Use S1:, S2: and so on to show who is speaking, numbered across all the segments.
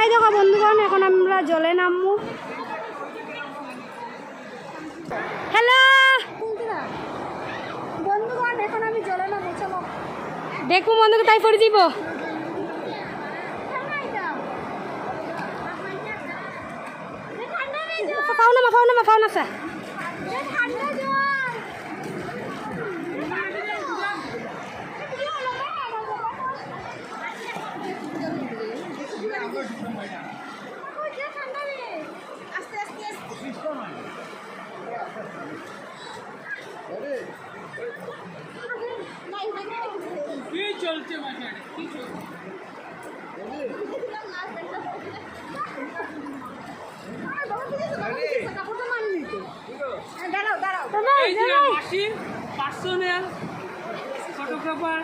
S1: এই দেখো বন্ধুগণ এখন আমরা জলে নামবো। হ্যালো বন্ধুগণ এখন আমি জলে নামবো চলো। দেখব বন্ধুকে তাই পড়ে দিব। পাও না পাও না পাও না স্যার
S2: কি চলছে মাঝখানে কি চলছে
S1: দাঁড়াও দাঁড়াও
S2: এই যে মাসি পার্সোনাল ফটোগ্রাফার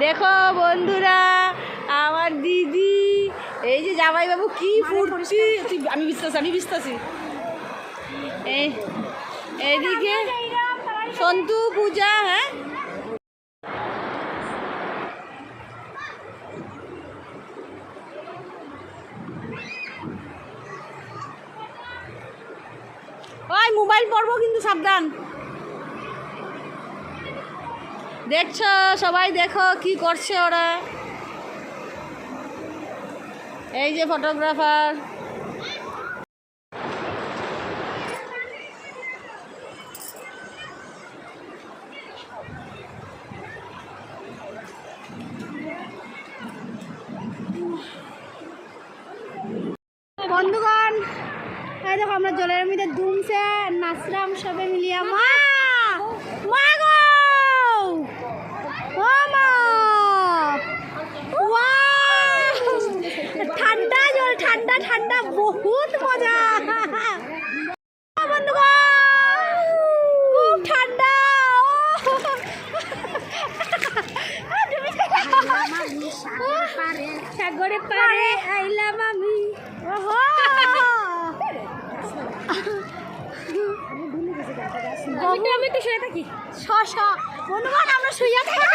S3: দেখো বন্ধুরা এই যে জামাইবাবু কি ফুটছি আমি বিশ্বাস আমি বিশ্বাসী এই এইদিকে সন্তু পূজা হ্যাঁ? ওই মোবাইল পড়ব কিন্তু সাবধান। দেখছ সবাই দেখো কি করছে ওরা। এই যে ফটোগ্রাফার।
S1: বন্ধুগণ এই দেখো আমরা জলের মধ্যে দুমছে নাচলাম সবে মিলিয়া মা মা গো ও মা Wow! ঠান্ডা জল ঠান্ডা ঠান্ডা বহুত মজা। বন্ধুগণ খুব ঠান্ডা। সাগরে পারে আইলাম আমি। আমি আমি তো শুয়ে থাকি। বন্ধুগণ আমরা শুয়ে থাকি।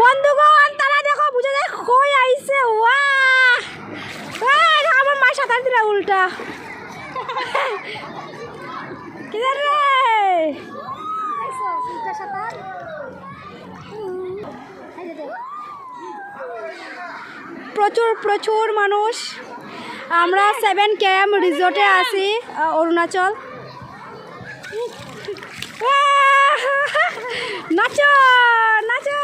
S1: বন্ধুগণ বুঝে দেখ কই আইছে ওয়া আমার মা সাঁতার দিলা উল্টা। রে? প্রচুর প্রচুর মানুষ। আমরা সেভেন ক্যাম্প রিসোর্টে আছি অরুণাচল। নাচো নাচো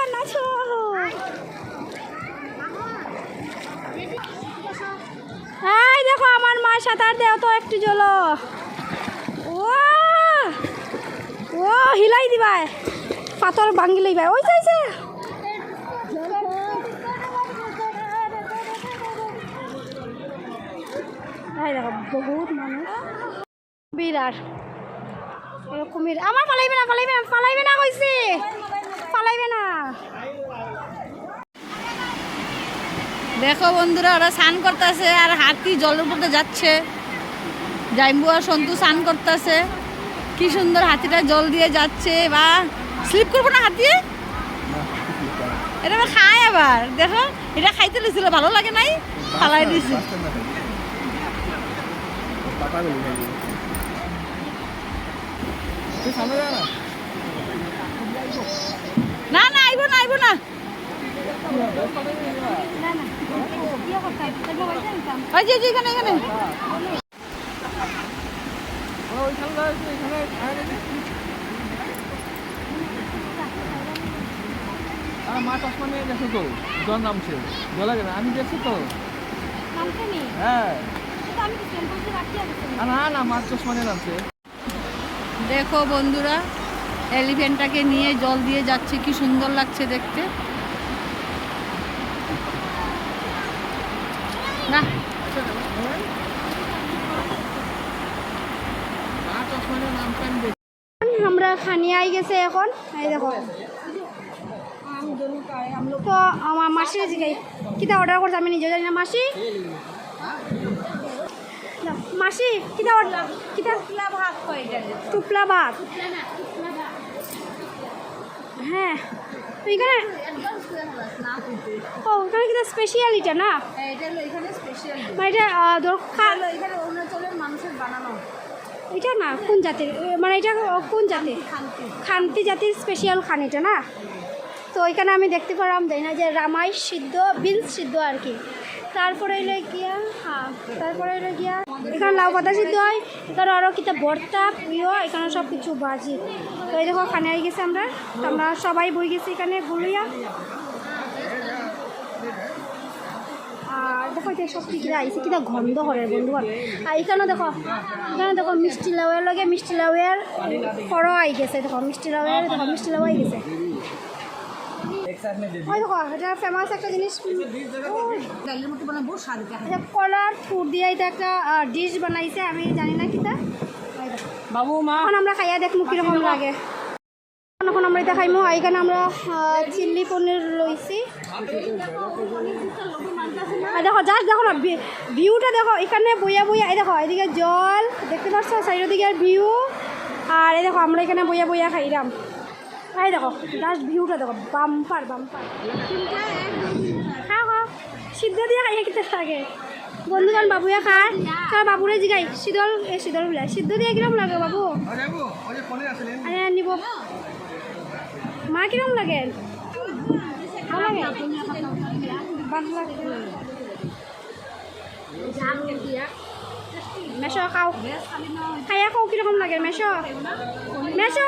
S1: এই দেখো সাঁতার দেও তো একটু জলো। ও ও হিলাই দিবাই। পাতল ভাঙ্গি লইবাই। ওই মানুষ। বিরাট। এরকমের আমার পালাইবে না পালাইবে না পালাইবে না কইছে। পালাইবে না।
S3: দেখো বন্ধুরা, ওরা স্নান করতেছে আর হাতি জলের উপর যাচ্ছে। জাইম্বু আর সন্তু স্নান করতেছে। কি সুন্দর হাতিটা জল দিয়ে যাচ্ছে। বা স্লিপ করব না হাতি? এটা খায় আবার। দেখো, এটা খাইতে লেছিল ভালো লাগে নাই? ফালাই দিছে না না, আইব না আইব না। ওই যে এখানে এখানে।
S2: মা চশমা নিয়ে গেছে তো জল নামছে। জল লাগে না? আমি দেখছি তো। হ্যাঁ। না না মা চশমা নিয়ে নামছে।
S3: দেখো বন্ধুরা এলিফেন্টটাকে নিয়ে জল দিয়ে যাচ্ছে কি সুন্দর লাগছে দেখতে। না।
S1: আমরা খানিয়াই গেছে এখন। এই দেখো। তো আমার মাসির জিগাই কিতা অর্ডার করছে? আমি নিজে জানি না মাসি। না, মাসি কিতা অর্ডার কিতা? টুপলা ভাত। হ্যাঁ। এখানে ও এখানে কিতা স্পেশাল এটা না
S3: স্পেশাল
S1: মানে এটা খা-
S3: এখানে অরুণাচলের মানুষের বানানো।
S1: এটা না কোন জাতির? মানে এটা কোন জাতির?
S3: খান্তি
S1: জাতির স্পেশাল খান এটা না? তো এখানে আমি দেখতে পারলাম তাই না যে রামাই সিদ্ধ বিনস সিদ্ধ আর কি। তারপরে এলো গিয়া হ্যাঁ তারপরে এলো গিয়া এখানে লাউ পাতা সিদ্ধ হয় এখানে আরও কিতা ভর্তা প্রিয় এখানে সব কিছু বাজি। তো এই দেখো খানে আই গেছে আমরা। তো আমরা সবাই বই গেছি এখানে গুলিয়া আর দেখো এটা সব কি কিনা আইসি কিনা গন্ধ করে বন্ধুগণ। আর এখানে দেখো এখানে দেখো মিষ্টি লাউয়ের লগে মিষ্টি লাউয়ের ফড় আই গেছে। দেখো মিষ্টি লাউয়ের দেখো মিষ্টি লাউ আই গেছে। ওই দেখো এটা ফেমাস একটা জিনিস। কলার ফুড দিয়ে এটা একটা ডিশ বানাইছে আমি জানি না
S2: মা
S1: এখন আমরা খাইয়া দেখব কীরকম লাগে। এখন আমরা এটা খাইমো এখানে আমরা চিল্লি পনির লইছি। দেখো জাস্ট দেখো না ভিউটা দেখো, এখানে বইয়া বইয়া এই দেখো, এদিকে জল, দেখতে পাচ্ছ? চারিদিকে ভিউ আর এই দেখো, আমরা এখানে বইয়া বইয়া খাইলাম। এই দেখো জাস্ট ভিউটা দেখো বাম্পার বাম্পার খাও খাও সিদ্ধ দিয়ে খাইয়া কিতে লাগে। বন্ধুগণ বাবুয়া খায় কার বাবুরে জিগাই। শীতল এই শীতল বলে। সিদ্ধ দিয়ে কিরম লাগে বাবু? আরে, নিব। মা কিরম লাগে? মেশো খাও। খাইয়া খাও, কীরকম লাগে? মেশো। মেশো,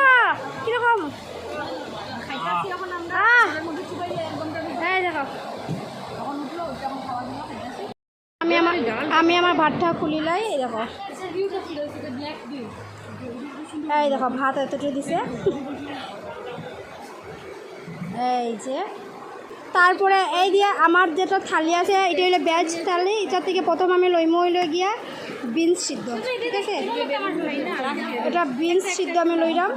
S1: কীরকম? দেখো আমি আমার, আমি আমার ভাতটা খুলিলাই, এই দেখো। এই দেখো, ভাত এতটুকু দিছে। এই যে। তারপরে এই দিয়ে আমার যেটা থালি আছে, এটা হলো ভেজ থালি এটা থেকে প্রথম আমি লইমো হইল গিয়া বিনস সিদ্ধ, ঠিক আছে? এটা বিনস সিদ্ধ আমি লইলাম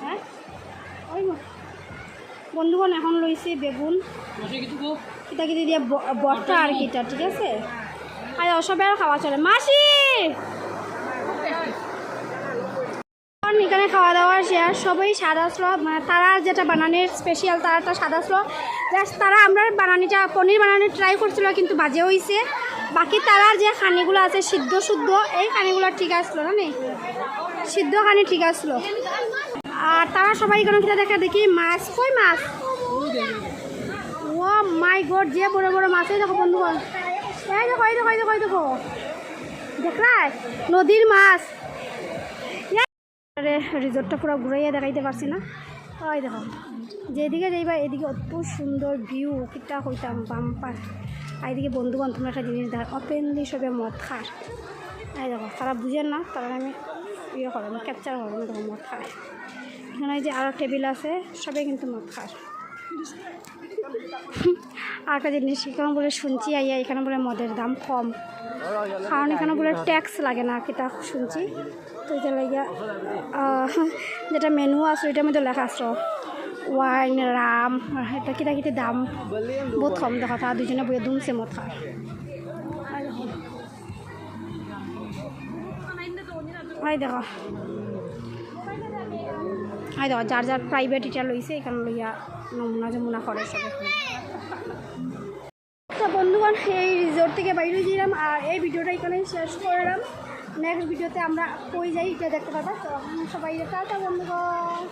S1: হ্যাঁ ওই বন্ধুগণ এখন লইছি বেগুন। কিতা কিতি দিয়ে ব- বটটা আর কিটা ঠিক আছে? আর অসবে আর খাওয়া চলে মাসি! এখন খাওয়া দাওয়া শেয়ার, সবই সাদা মানে তারা যেটা বানানির স্পেশাল তারাটা সাদা স্ল জাস্ট তারা আমরা বানানিটা, পনির বানানি ট্রাই করছিল, কিন্তু বাজে হয়েছে বাকি তারার যে খানিগুলো আছে, সিদ্ধ শুদ্ধ, এই খানিগুলো ঠিক আসলো না নেই সিদ্ধ খানি ঠিক আসলো। আর তারা সবাই এখানে কিনা দেখা দেখি মাছ, কই মাছ? ও মাই গড যে বড় বড় মাছ, এই দেখো বন্ধুগণ। এই দেখো এই দেখো এই দেখো এই দেখো। দেখলাই নদীর মাছ। রিজোর্টটা পুরো ঘুরাইয়া দেখাইতে পারছি না। ওই দেখো, যেদিকে যাইবা এদিকে অত সুন্দর ভিউ কিটা হইতাম বাম্পার আর এদিকে বন্ধু বান্ধব একটা জিনিস দেখায় ওপেনলি সবে মদ খার এই দেখো, তারা বুঝেন না, তারা আমি ইয়ে করো আমি ক্যাপচার করব না দেখো, মদ খায়। এখানে যে আরও টেবিল আছে, সবে কিন্তু মদ খার আর জিনিস এখানে বলে শুনছি আইয়া এখানে বলে মদের দাম কম। কারণ এখানে বলে ট্যাক্স লাগে না কিতা শুনছি। তো এটা লাগিয়া যেটা মেনু আছে, ওইটার মধ্যে লেখা আছে ওয়াইন রাম এটা কিতা কিতা দাম বহুত কম দেখা তারা দুজনে বইয়ে দুমছে মদ খায়। আই দেখো। আই দেখো, যার যার প্রাইভেট এটা লইছে, এখানে লইয়া নমুনা যমুনা করে সবে তো বন্ধুগণ, এই রিসোর্ট থেকে বাইরে গিয়েছিলাম আর এই ভিডিওটা এখানে শেষ করলাম নেক্সট ভিডিওতে আমরা কই যাই, এটা দেখতে পাবো তো সবাই, টাটা বন্ধুগণ!